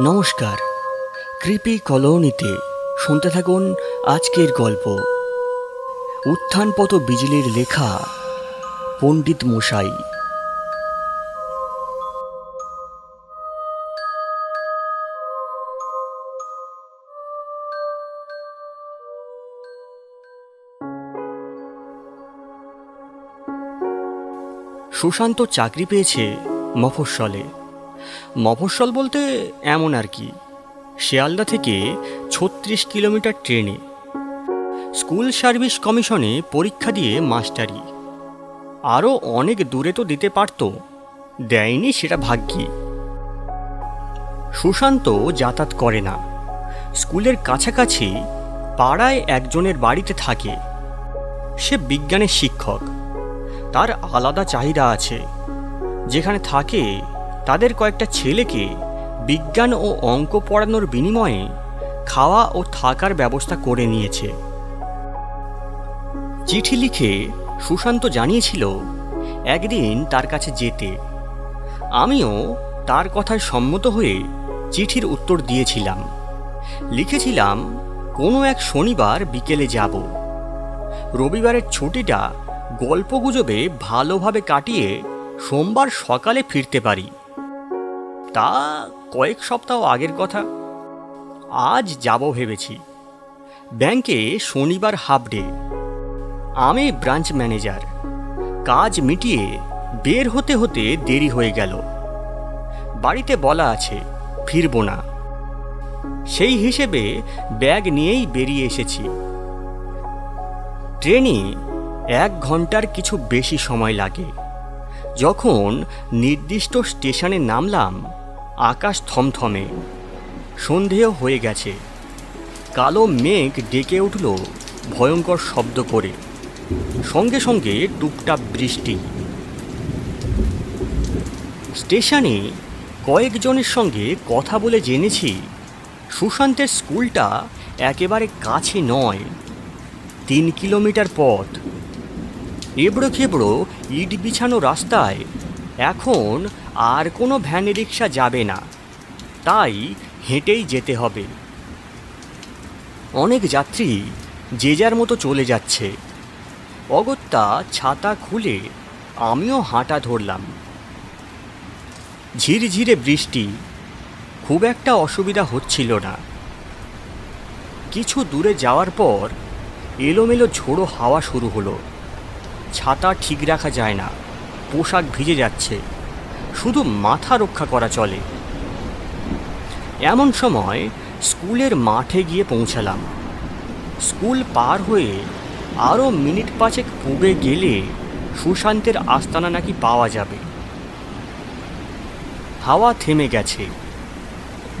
নমস্কার। কৃপি কলোনিতে শুনতে থাকুন আজকের গল্প। উত্থানপত বিজলির লেখা পণ্ডিত মশাই। সুশান্ত চাকরি পেয়েছে মফস্বলে। মফস্বল বলতে এমন আর কি। শিয়ালদা থেকে ছত্রিশ কিলোমিটার ট্রেনে। স্কুল সার্ভিস কমিশনে পরীক্ষা দিয়ে মাস্টারি। আরও অনেক দূরে তো দিতে পারত। দেয়নি সেটা ভাগ্যি। সুশান্ত যাতায়াত করে না। স্কুলের কাছাকাছি পাড়ায় একজনের বাড়িতে থাকে। সে বিজ্ঞানের শিক্ষক। তার আলাদা চাহিদা আছে। যেখানে থাকে তাদের কয়েকটা ছেলেকে বিজ্ঞান ও অঙ্ক পড়ানোর বিনিময়ে খাওয়া ও থাকার ব্যবস্থা করে নিয়েছে। চিঠি লিখে সুশান্ত জানিয়েছিল, একদিন তার কাছে যেতে। আমিও তার কথায় সম্মত হয়ে চিঠির উত্তর দিয়েছিলাম। লিখেছিলাম, কোনো এক শনিবার বিকেলে যাব। রবিবারের ছুটিটা গল্পগুজবে ভালোভাবে কাটিয়ে সোমবার সকালে ফিরতে পারি। তা কয়েক সপ্তাহ আগের কথা। আজ যাব ভেবেছি। ব্যাংকে শনিবার হাফ ডে। আমি ব্রাঞ্চ ম্যানেজার। কাজ মিটিয়ে বের হতে হতে দেরি হয়ে গেল। বাড়িতে বলা আছে, ফিরব না। সেই হিসেবে ব্যাগ নিয়েই বেরিয়ে এসেছি। ট্রেনে এক ঘণ্টার কিছু বেশি সময় লাগে। যখন নির্দিষ্ট স্টেশনে নামলাম আকাশ থমথমে। সন্ধেও হয়ে গেছে। কালো মেঘ ডেকে উঠল ভয়ঙ্কর শব্দ করে। সঙ্গে সঙ্গে টুপটাপ বৃষ্টি। স্টেশনে কয়েকজনের সঙ্গে কথা বলে জেনেছি, সুশান্তের স্কুলটা একেবারে কাছে নয়, তিন কিলোমিটার পথ। এবড়ো খেবড়ো ইট বিছানো রাস্তায় এখন আর কোনো ভ্যান রিক্সা যাবে না। তাই হেঁটেই যেতে হবে। অনেক যাত্রী যে যার মতো চলে যাচ্ছে। অগত্যা ছাতা খুলে আমিও হাঁটা ধরলাম। ঝিরঝিরে বৃষ্টি, খুব একটা অসুবিধা হচ্ছিল না। কিছু দূরে যাওয়ার পর এলোমেলো ঝোড়ো হাওয়া শুরু হলো। ছাতা ঠিক রাখা যায় না। পোশাক ভিজে যাচ্ছে। শুধু মাথা রক্ষা করা চলে। এমন সময় স্কুলের মাঠে গিয়ে পৌঁছালাম। স্কুল পার হয়ে আরও মিনিট পাঁচেক পুবে গেলে সুশান্তের আস্তানা নাকি পাওয়া যাবে। হাওয়া থেমে গেছে।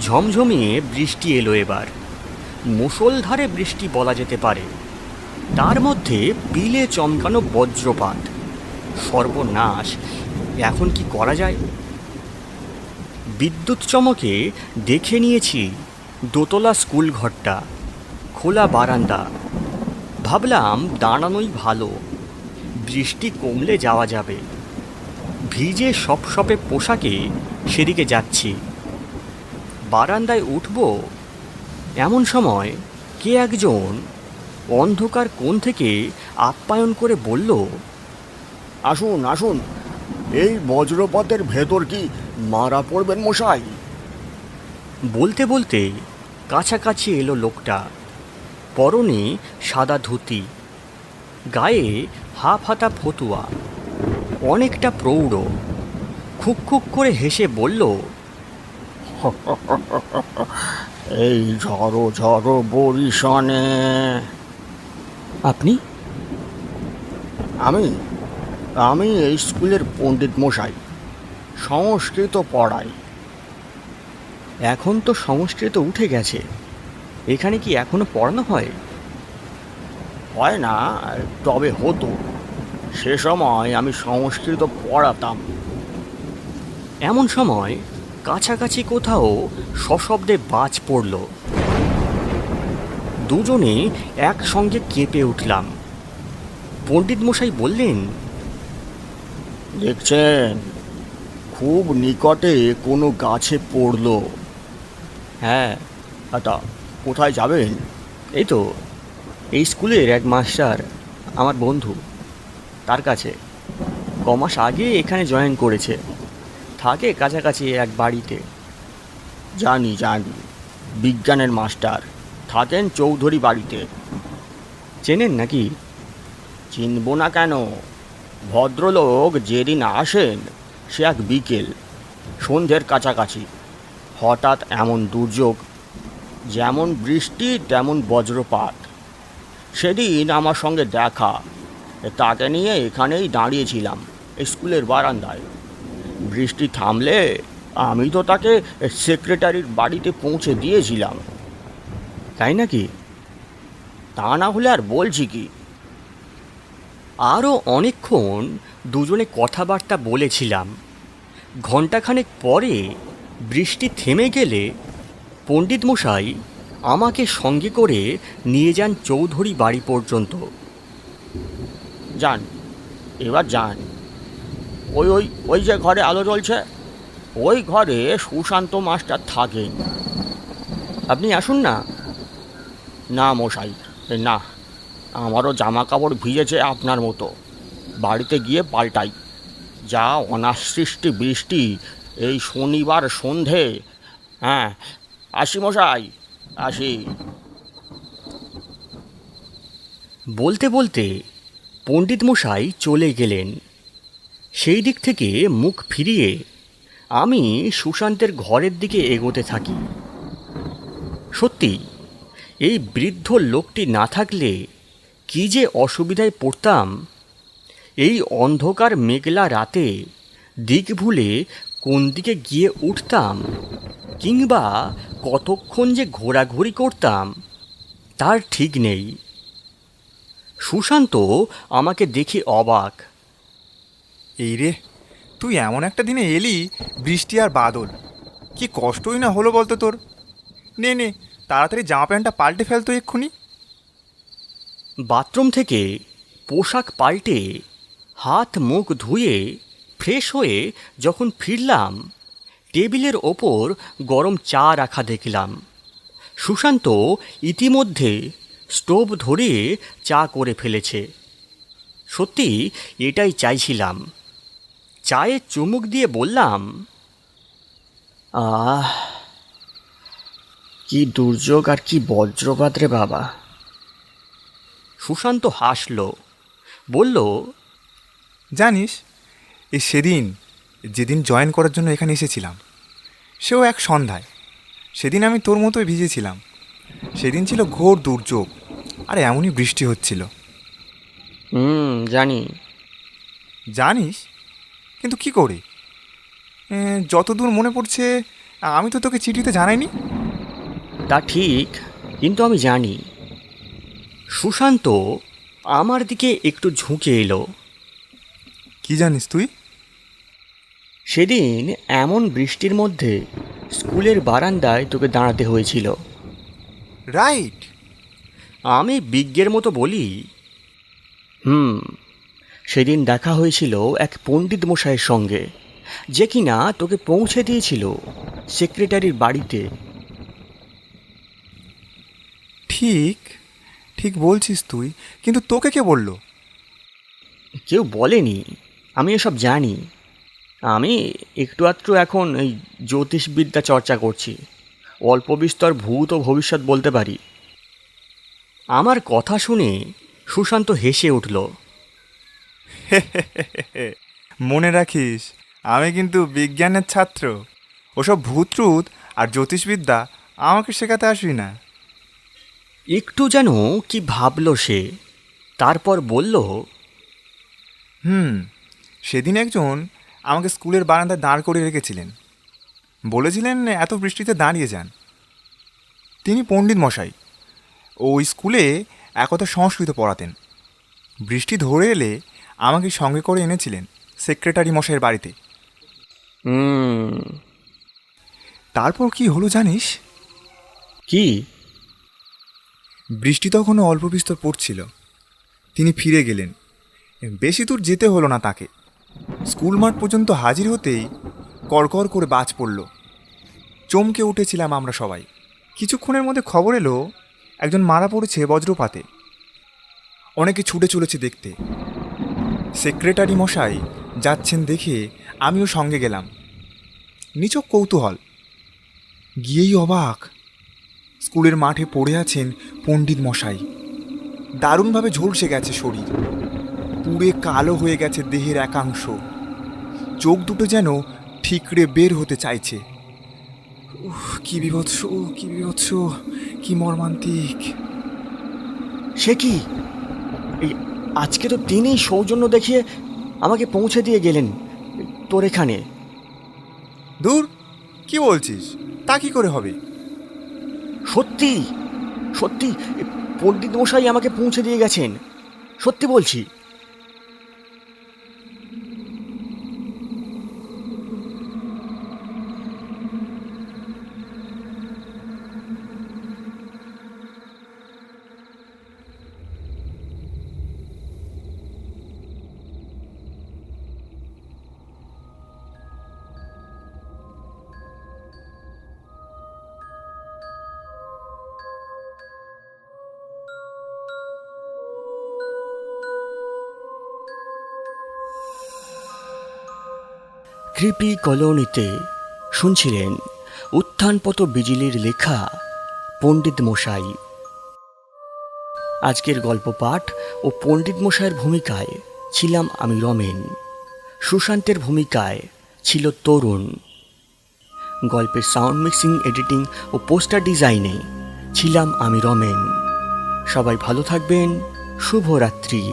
ঝমঝমিয়ে বৃষ্টি এলো এবার। মুষলধারে বৃষ্টি বলা যেতে পারে। তার মধ্যে বিলে চমকানো বজ্রপাত। সর্বনাশ। এখন কি করা যায়? বিদ্যুৎ চমকে দেখে নিয়েছি দোতলা স্কুল ঘরটা, খোলা বারান্দা। ভাবলাম দাঁড়ানোই ভালো, বৃষ্টি কমলে যাওয়া যাবে। ভিজে সপসপে পোশাকে সেদিকে যাচ্ছি। বারান্দায় উঠব? এমন সময় কে একজন অন্ধকার কোণ থেকে আপ্যায়ন করে বলল আসুন আসুন। এই বজ্রপাতের ভেতর কি মারা পড়বেন মশাই? বলতে বলতে কাছাকাছি এলো লোকটা। পরনে সাদা ধুতি গায়ে হাফ হাতা ফতুয়া অনেকটা প্রৌঢ়। খুক খুক করে হেসে বলল এই ঝড়ো ঝড়ো বরিশনে। আপনি? আমি? আমি এই স্কুলের পণ্ডিত মশাই, সংস্কৃত পড়াই। এখন তো সংস্কৃত উঠে গেছে। এখানে কি এখনও পড়ানো হয়? হয় না, তবে হতো। সে সময় আমি সংস্কৃত পড়াতাম। এমন সময় কাছাকাছি কোথাও সশব্দে বাজ পড়ল। দুজনে একসঙ্গে কেঁপে উঠলাম। পণ্ডিত মশাই বললেন দেখছেন? খুব নিকটে কোনো গাছে পড়ল। হ্যাঁ। তা কোথায় যাবেন? এই তো এই স্কুলের এক মাস্টার আমার বন্ধু তার কাছে। ক মাস আগে এখানে জয়েন করেছে। থাকে কাছাকাছি এক বাড়িতে। জানি জানি। বিজ্ঞানের মাস্টার। থাকেন চৌধুরী বাড়িতে। চেনেন নাকি? চিনব না কেন? ভদ্রলোক যেদিন আসেন, সে এক বিকেল, সন্ধ্যের কাছাকাছি। হঠাৎ এমন দুর্যোগ, যেমন বৃষ্টি, তেমন বজ্রপাত। সেদিন আমার সঙ্গে দেখা, তাকে নিয়ে এখানেই দাঁড়িয়েছিলাম, স্কুলের বারান্দায়। বৃষ্টি থামলে আমি তো তাকে সেক্রেটারির বাড়িতে পৌঁছে দিয়েছিলাম। তাই নাকি? তা না হলে আর বলছি কি? আরও অনেকক্ষণ দুজনে কথাবার্তা বলেছিলাম। ঘণ্টাখানেক পরে বৃষ্টি থেমে গেলে পণ্ডিত মশাই আমাকে সঙ্গে করে নিয়ে যান চৌধুরী বাড়ি পর্যন্ত। যান, এবার যান। ওই ওই ওই যে ঘরে আলো জ্বলছে, ওই ঘরে সুশান্ত মাস্টার থাকেন। আপনি আসুন না। না মশাই, না। আমারও জামা কাপড় ভিজেছে আপনার মতো। বাড়িতে গিয়ে পাল্টাই। যা অনাসৃষ্টি বৃষ্টি এই শনিবার সন্ধে। হ্যাঁ আসি মশাই, আসি। বলতে বলতে পণ্ডিত মশাই চলে গেলেন। সেই দিক থেকে মুখ ফিরিয়ে আমি সুশান্তের ঘরের দিকে এগোতে থাকি। সত্যি, এই বৃদ্ধ লোকটি না থাকলে কি যে অসুবিধায় পড়তাম, এই অন্ধকার মেঘলা রাতে দিক ভুলে কোন দিকে গিয়ে উঠতাম কিংবা কতক্ষণ যে ঘোরাঘুরি করতাম, তার ঠিক নেই। সুশান্ত আমাকে দেখে অবাক। এই রে, তুই এমন একটা দিনে এলি, বৃষ্টি আর বাদল। কি কষ্টই না হলো বলতো তোর? নে নে, তাড়াতাড়ি জামা প্যান্টটা পাল্টে ফেলতো এক্ষুনি। বাথরুম থেকে পোশাক পাল্টে হাত মুখ ধুয়ে ফ্রেশ হয়ে যখন ফিরলাম, টেবিলের ওপর গরম চা রাখা দেখলাম। সুশান্ত ইতিমধ্যে স্টোভ ধরিয়ে চা করে ফেলেছে। সত্যি এটাই চাইছিলাম। চায়ে চুমুক দিয়ে বললাম, আহ, কি দুর্যোগ আর কি বজ্রপাত রে বাবা। সুশান্ত হাসল বলল জানিস এই সেদিন যেদিন জয়েন করার জন্য এখানে এসেছিলাম সেও এক সন্ধ্যায়। সেদিন আমি তোর মতোই ভিজেছিলাম। সেদিন ছিল ঘোর দুর্যোগ আর এমনই বৃষ্টি হচ্ছিল। হুম জানি। জানিস? কিন্তু কি করে? যতদূর মনে পড়ছে আমি তো তোকে চিঠিতে জানাইনি। তা ঠিক কিন্তু আমি জানি। সুশান্ত আমার দিকে একটু ঝুঁকে এলো। কি জানিস তুই? সেদিন এমন বৃষ্টির মধ্যে স্কুলের বারান্দায় তোকে দাঁড়াতে হয়েছিল। রাইট। আমি বিজ্ঞের মতো বলি হুম সেদিন দেখা হয়েছিল এক পণ্ডিত মশাইয়ের সঙ্গে যে কিনা তোকে পৌঁছে দিয়েছিল সেক্রেটারির বাড়িতে। ঠিক। ঠিক বলছিস তুই কিন্তু তোকে কে বলল? কেউ বলেনি আমি এসব জানি। আমি একটু আধটু এখন এই জ্যোতিষবিদ্যা চর্চা করছি। অল্প বিস্তর ভূত ও ভবিষ্যৎ বলতে পারি। আমার কথা শুনে সুশান্ত হেসে উঠল। মনে রাখিস আমি কিন্তু বিজ্ঞানের ছাত্র। ওসব ভূতরুত আর জ্যোতিষবিদ্যা আমাকে শেখাতে আসবি না। একটু যেন কি ভাবল সে তারপর বলল হুম সেদিন একজন আমাকে স্কুলের বারান্দায় দাঁড় করে রেখেছিলেন। বলেছিলেন এত বৃষ্টিতে দাঁড়িয়ে যান। তিনি পণ্ডিত মশাই ওই স্কুলে একথা সংস্কৃত পড়াতেন। বৃষ্টি ধরে এলে আমাকে সঙ্গে করে এনেছিলেন সেক্রেটারি মশাইয়ের বাড়িতে। তারপর কি হলো জানিস? কি? বৃষ্টি তখনও অল্প বিস্তর পড়ছিল। তিনি ফিরে গেলেন। বেশি দূর যেতে হলো না তাকে। স্কুল মাঠ পর্যন্ত হাজির হতেই কড়কড় করে বাজ পড়ল। চমকে উঠেছিলাম আমরা সবাই। কিছুক্ষণের মধ্যে খবর এলো, একজন মারা পড়েছে বজ্রপাতে। অনেকে ছুটে চলেছে দেখতে। সেক্রেটারি মশাই যাচ্ছেন দেখে আমিও সঙ্গে গেলাম। নিচক কৌতূহল। গিয়েই অবাক। স্কুলের মাঠে পড়ে আছেন পণ্ডিত মশাই। দারুণভাবে ঝলসে গেছে শরীর। পুড়ে কালো হয়ে গেছে দেহের একাংশ। চোখ দুটো যেন ঠিকরে বের হতে চাইছে। উফ কি বিভৎস কি বিভৎস কি মর্মান্তিক। সে কি? এই আজকে তো তিনি সৌজন্য দেখিয়ে আমাকে পৌঁছে দিয়ে গেলেন তোর এখানে। দূর কি বলছিস? তা কি করে হবে? সত্যি? সত্যি? পণ্ডিত মশাই আমাকে পৌঁছে দিয়ে গেছেন। সত্যি বলছি। কৃপি কলোনিতে শুনছিলেন উত্থানপত বিজলির লেখা পণ্ডিত মশাই। আজকের গল্প পাঠ ও পণ্ডিত মশাইয়ের ভূমিকায় ছিলাম আমি রমেন। সুশান্তের ভূমিকায় ছিল তরুণ। গল্পের সাউন্ড মিক্সিং এডিটিং ও পোস্টার ডিজাইনে ছিলাম আমি রমেন। সবাই ভালো থাকবেন। শুভরাত্রি।